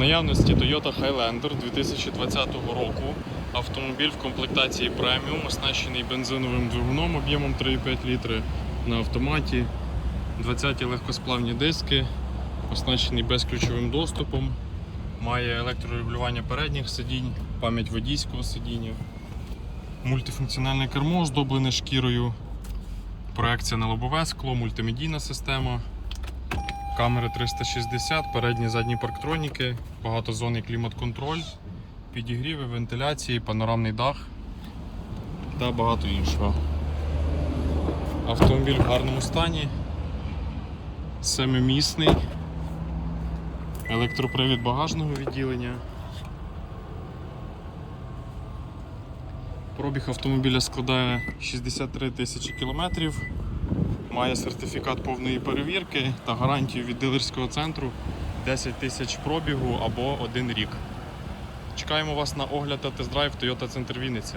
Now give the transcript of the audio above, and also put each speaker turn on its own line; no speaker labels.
наявності Toyota Highlander 2020 року. Автомобіль в комплектації преміум, оснащений бензиновим двигуном об'ємом 3,5 літри на автоматі, 20 легкосплавні диски, оснащений безключовим доступом, має електрорегулювання передніх сидінь, пам'ять водійського сидіння, мультифункціональне кермо оздоблене шкірою, проекція на лобове скло, мультимедійна система. Камери 360, передні задні парктроніки, багатозонний клімат-контроль, підігріви, вентиляції, панорамний дах та багато іншого. Автомобіль в гарному стані, семимісний, електропривід багажного відділення. Пробіг автомобіля складає 63 тисячі кілометрів. Має сертифікат повної перевірки та гарантію від дилерського центру 10 тисяч пробігу або один рік. Чекаємо вас на огляд та тест-драйв Toyota Центр Вінниця.